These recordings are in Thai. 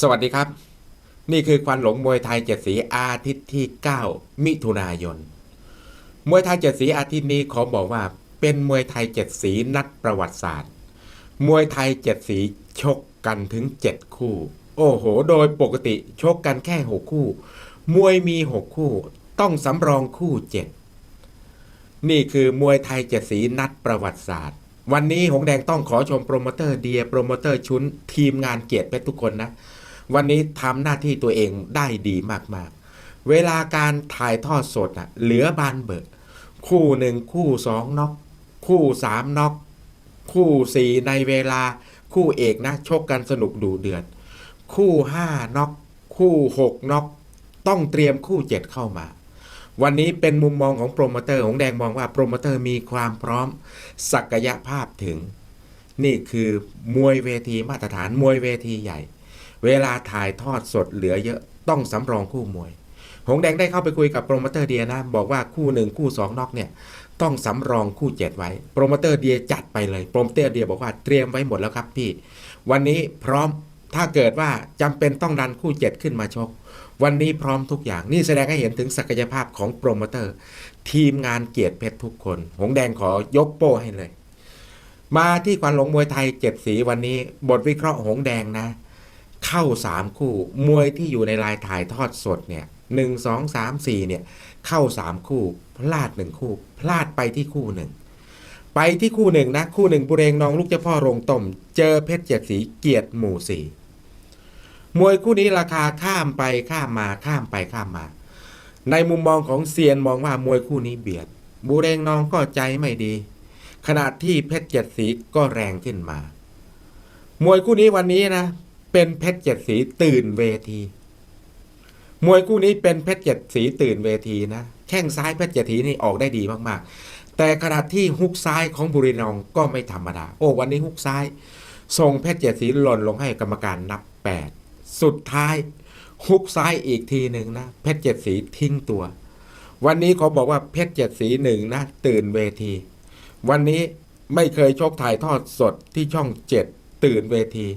สวัสดีครับ นี่คือควันหลงมวยไทยเจ็ดสีอาทิตย์ที่ 9 มิถุนายน มวยไทยเจ็ดสีอาทิตย์นี้ขอบอกว่าเป็นมวยไทยเจ็ดสีนัดประวัติศาสตร์ มวยไทยเจ็ดสีชกกันถึง 7 คู่ โอ้โห โดยปกติชกกันแค่ 6 คู่ มวยมี 6 คู่ ต้องสำรองคู่ 7 นี่คือมวยไทยเจ็ดสีนัดประวัติศาสตร์วันนี้หงแดงต้องขอชมโปรโมเตอร์เดียโปรโมเตอร์ชุนทีมงานเกียรติเพชรทุกคนนะ วันนี้ทำหน้าที่ตัวเองได้ดีมากๆ เวลาการถ่ายทอดสดอะเหลือบานเบิด คู่หนึ่งคู่สองน็อกคู่สามน็อกคู่สี่ในเวลาคู่เอกนะชกกันสนุกดูเดือด คู่ห้าน็อกคู่หกน็อกต้องเตรียมคู่เจ็ดเข้ามาวันนี้เป็นมุมมองของโปรโมเตอร์ของแดงมองว่าโปรโมเตอร์มีความพร้อมศักยภาพถึง นี่คือมวยเวทีมาตรฐานมวยเวทีใหญ่ เวลาถ่ายทอดสดเหลือเยอะต้องสำรองคู่มวย หงแดงได้เข้าไปคุยกับโปรโมเตอร์เดียนะบอกว่าคู่หนึ่งคู่สองนอกเนี่ยต้องสำรองคู่เจ็ดไว้ โปรโมเตอร์เดียจัดไปเลย โปรโมเตอร์เดียบอกว่าเตรียมไว้หมดแล้วครับพี่ วันนี้พร้อมถ้าเกิดว่าจำเป็นต้องดันคู่เจ็ดขึ้นมาชก วันนี้พร้อมทุกอย่างนี่แสดงให้เห็นถึงศักยภาพของโปรโมเตอร์ ทีมงานเกียรติเพชรทุกคน หงแดงขอยกโป้ให้เลย มาที่ควันหลงมวยไทยเจ็ดสีวันนี้ บทวิเคราะห์หงแดงนะ เข้าสามคู่ มวยที่อยู่ในลายถ่ายทอดสดเนี่ยหนึ่งสองสามสี่เนี่ยเข้าสามคู่ พลาดหนึ่งคู่ พลาดไปที่คู่หนึ่งไปที่คู่หนึ่งนะ คู่หนึ่งบุเรงนองลูกเจ้าพ่อโรงต้ม เจอเพชรเจ็ดสีเกียรติหมู่สี่มวยคู่นี้ราคาข้ามไปข้ามมาข้ามไปข้ามมา ในมุมมองของเซียนมองว่ามวยคู่นี้เบียด บุเรงนองก็ใจไม่ดี ขณะที่เพชรเจ็ดสีก็แรงขึ้นมา มวยคู่นี้วันนี้นะ เป็นเพชรเจ็ดสีตื่นเวที มวยคู่นี้เป็นเพชรเจ็ดสีตื่นเวทีนะแข้งซ้ายเพชรเจ็ดสีนี่ออกได้ดีมากๆ แต่ขณะที่ฮุกซ้ายของบุรีนองก็ไม่ธรรมดา โอ้วันนี้ฮุกซ้ายส่งเพชรเจ็ดสีหล่นลงให้กรรมการนับแปดสุดท้ายฮุกซ้ายอีกทีหนึ่งนะเพชรเจ็ดสีทิ้งตัว วันนี้เขาบอกว่าเพชรเจ็ดสีหนึ่งนะตื่นเวที วันนี้ไม่เคยชกถ่ายทอดสดที่ช่องเจ็ดตื่นเวที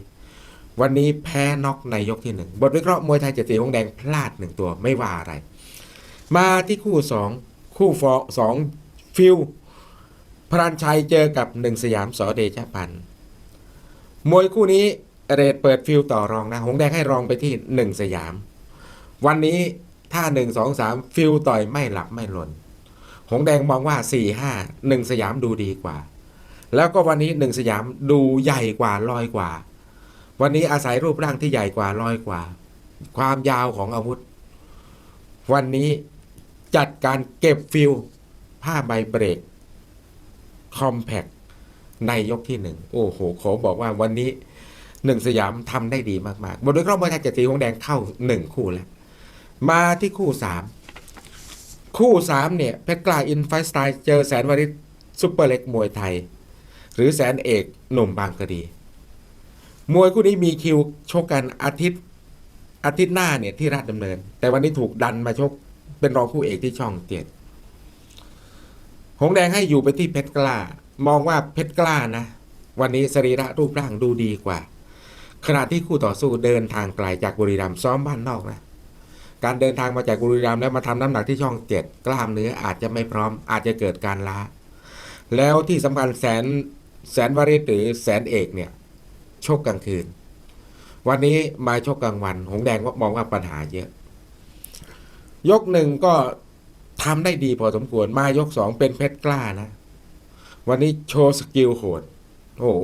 วันนี้แพ้น็อกในยกที่หนึ่งบทวิเคราะห์มวยไทยเจ็ดสีหงแดงพลาดหนึ่งตัวไม่ว่าอะไร มาที่คู่สองคู่ฟอสองฟิลพรานชัยเจอกับหนึ่งสยามสอเดชพันธ์มวยคู่นี้เรทเปิดฟิลต่อรองนะ หงแดงให้รองไปที่หนึ่งสยาม วันนี้ถ้าหนึ่งสองสามฟิลต่อยไม่หลับไม่หล่นหงแดงมองว่าสี่ห้าหนึ่งสยามดูดีกว่า แล้วก็วันนี้หนึ่งสยามดูใหญ่กว่าลอยกว่า วันนี้อาศัยรูปร่างที่ใหญ่กว่าลอยกว่า ความยาวของอาวุธ วันนี้จัดการเก็บฟิลผ้าใบเบรกคอมแพคในยกที่หนึ่งโอ้โหขอบอกว่าวันนี้หนึ่งสยามทำได้ดีมากๆบทวิเคราะห์มวยไทยเจ็ดสีหงแดงเข้าหนึ่งคู่แล้ว มาที่คู่สามคู่สามเนี่ย เพชรกล้าอินไฟสไตล์เจอแสนวริศซุปเปอร์เล็กมวยไทย หรือแสนเอกหนุ่มบางกะดี มวยคู่นี้มีคิวชกกันอาทิตย์อาทิตย์หน้าเนี่ยที่ราชดำเนิน แต่วันนี้ถูกดันมาชกเป็นรองคู่เอกที่ช่องเจ็ดหงแดงให้อยู่ไปที่เพชรกล้า มองว่าเพชรกล้านะ วันนี้สรีระรูปร่างดูดีกว่า ขณะที่คู่ต่อสู้เดินทางไกลจากบุรีรัมย์ซ้อมบ้านนอกนะ การเดินทางมาจากบุรีรัมย์แล้วมาทำน้ำหนักที่ช่องเจ็ดกล้ามเนื้ออาจจะไม่พร้อม อาจจะเกิดการล้า แล้วที่สำคัญแสนแสนวาริศหรือแสนเอกเนี่ย ชกกลางคืน วันนี้มาชกกลางวัน หงแดงก็มองว่าปัญหาเยอะ ยกหนึ่งก็ทำได้ดีพอสมควร มายกสองเป็นเพชรกล้านะ วันนี้โชว์สกิลโหดโอ้โห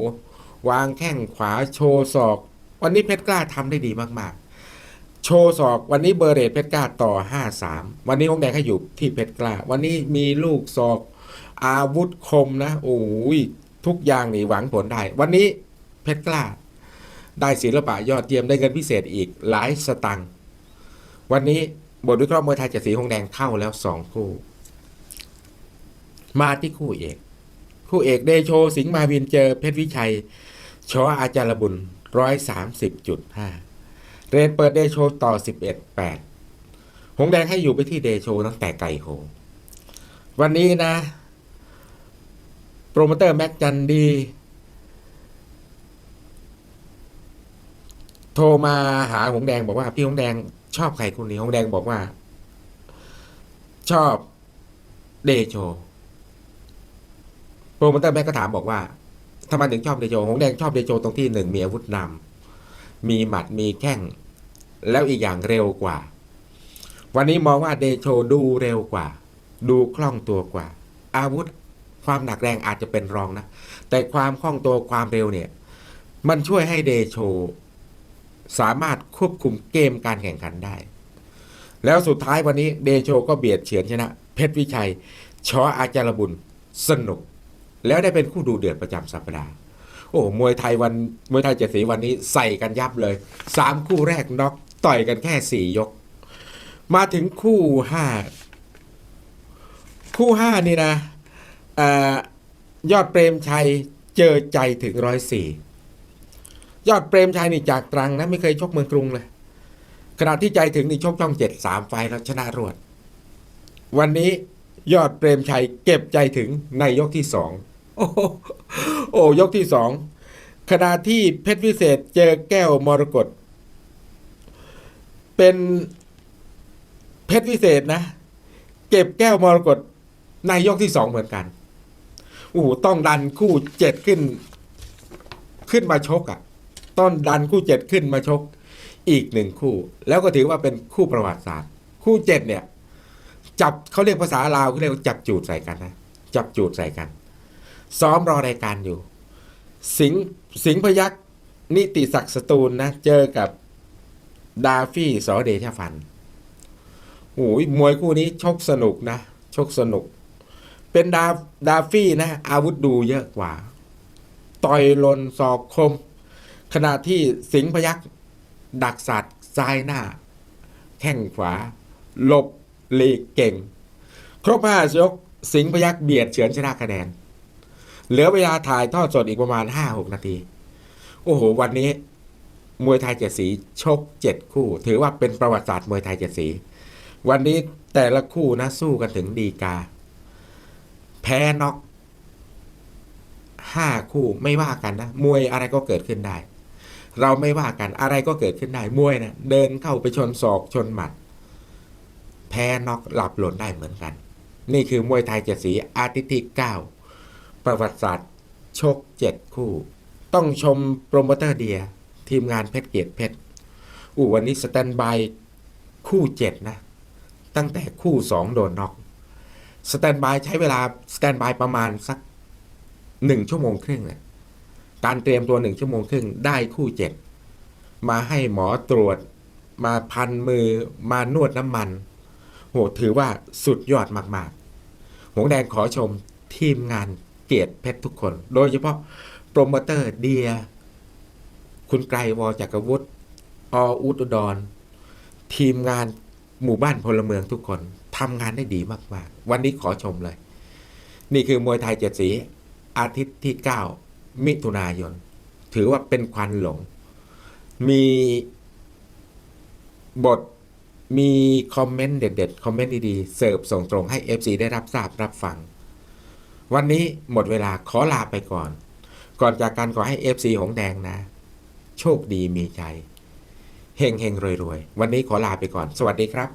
วางแข้งขวาโชว์ศอก วันนี้เพชรกล้าทำได้ดีมาก ๆ โชว์ศอก วันนี้เบอร์เรตเพชรกล้าต่อ5-3วันนี้หงแดงให้อยู่ที่เพชรกล้า วันนี้มีลูกศอกอาวุธคมนะ โอ้ยทุกอย่างนี่หวังผลได้ วันนี้ เพชรกล้า ได้ศิลปะยอดเยี่ยมได้เงินพิเศษอีกหลายสตังค์วันนี้บทวิเคราะห์มวยไทยจ็ดสีหงแดงเข้าแล้วสองคู่ มาที่คู่เอก คู่เอกเดโชสิงห์มาวินเจอเพชรวิชัยชออาจารย์บุญร้อยสามสิบจุดห้าเรนเปิดเดโชต่อสิบเอ็ดแปดหงแดงให้อยู่ไปที่เดโชตั้งแต่ไก่โหวันนี้นะ โปรโมเตอร์แม็กจันดี โทรมาหาหงแดงบอกว่าพี่หงแดงชอบใครคนนี้หงแดงบอกว่า ชอบเดโชโปรโมเตอร์แม่ก็ถามบอกว่าทำไมถึงชอบเดโชหงแดงชอบเดโชตรงที่หนึ่งมีอาวุธนำมีหมัดมีแข้ง แล้วอีกอย่างเร็วกว่า วันนี้มองว่าเดโชดูเร็วกว่า ดูคล่องตัวกว่า อาวุธความหนักแรงอาจจะเป็นรองนะ แต่ความคล่องตัวความเร็วเนี่ย มันช่วยให้เดโช สามารถควบคุมเกมการแข่งขันได้ แล้วสุดท้ายวันนี้เดโชก็เบียดเฉือนชนะ เพชรวิชัย ชออาจารบุญสนุก แล้วได้เป็นคู่ดูเดือดประจำสัปดาห์โอ้มวยไทยวันมวยไทยเจ็ดสีวันนี้ใส่กันยับเลยสามคู่แรกน็อกต่อยกันแค่สี่ยก มาถึงคู่ห้าคู่ห้านี่นะอยอดเปรมชัยเจอใจถึงร้อยสี่ ยอดเปรมชัยนี่จากตรังนะไม่เคยชกเมืองกรุงเลยขณะที่ใจถึงนี่ชกช่องเจ็ดสามไฟแล้วชนะรวด วันนี้ยอดเปรมชัยเก็บใจถึงในยกที่สองโอ้โอยกที่สองขณะที่เพชรวิเศษเจอแก้วมรกตเป็นเพชรวิเศษนะ เก็บแก้วมรกตในยกที่สองเหมือนกันโอ้ต้องดันคู่เจ็ดขึ้น ขึ้นมาชกอะ่ะ ต้องดันคู่เจ็ดขึ้นมาชกอีกหนึ่งคู่ แล้วก็ถือว่าเป็นคู่ประวัติศาสตร์ คู่เจ็ดเนี่ย จับเขาเรียกภาษาลาวเขาเรียกว่าจับจูดใส่กันนะจับจูดใส่กัน ซ้อมรอรายการอยู่ สิงสิงพยักษ์นิติศักดิ์สตูลนะเจอกับดาฟี่สอเดชฟันโอ้ยมวยคู่นี้ชกสนุกนะชกสนุก เป็นดาดาฟี่นะ อาวุธดูเยอะกว่า ต่อยลนศอกคม ขณะที่สิงห์พยักษ์ดักสัตว์ซ้ายหน้า แข้งขวาหลบหลีกเก่ง ครบห้ายกสิงห์พยักษ์เบียดเฉือนชนะคะแนน เหลือเวลาถ่ายทอดสดอีกประมาณห้าหกนาที โอ้โห วันนี้ มวยไทยเจ็ดสีชกเจ็ดคู่ ถือว่าเป็นประวัติศาสตร์มวยไทยเจ็ดสี วันนี้แต่ละคู่นะสู้กันถึงดีกา แพ้น็อกห้าคู่ไม่ว่ากันนะ มวยอะไรก็เกิดขึ้นได้ เราไม่ว่ากันอะไรก็เกิดขึ้นได้มวยนะเดินเข้าไปชนศอกชนหมัด แพ้น็อกหลับหล่นได้เหมือนกัน นี่คือมวยไทยเจ็ดสีอาทิตย์ที่เก้าประวัติศาสตร์ชกเจ็ดคู่ ต้องชมโปรโมเตอร์เดีย ทีมงานเพชรเกียรติเพชรอู้วันนี้สแตนบายคู่เจ็ดนะ ตั้งแต่คู่สองโดนน็อกสแตนบายใช้เวลาสแตนบายประมาณสักหนึ่งชั่วโมงครึ่งเนี่ย การเตรียมตัวหนึ่งชั่วโมงครึ่งได้คู่เจ็ดมาให้หมอตรวจ มาพันมือมานวดน้ำมัน โหถือว่าสุดยอดมากๆ หงแดงขอชมทีมงานเกียรติเพชรทุกคน โดยเฉพาะโปรโมเตอร์เดีย คุณไกรวอจักรวุฒิออุดรทีมงานหมู่บ้านพลเมืองทุกคนทำงานได้ดีมากๆ วันนี้ขอชมเลย นี่คือมวยไทยเจ็ดสีอาทิตย์ที่ 9 มิถุนายน ถือว่าเป็นควันหลง มีบทมีคอมเมนต์เด็ดๆ คอมเมนต์ดีๆ เสิร์ฟส่งตรงให้ FC ได้รับทราบรับฟัง วันนี้หมดเวลาขอลาไปก่อน ก่อนจากการขอให้ FC หงแดงนะ โชคดีมีใจเฮงเฮงรวยรวยๆวันนี้ขอลาไปก่อน สวัสดีครับ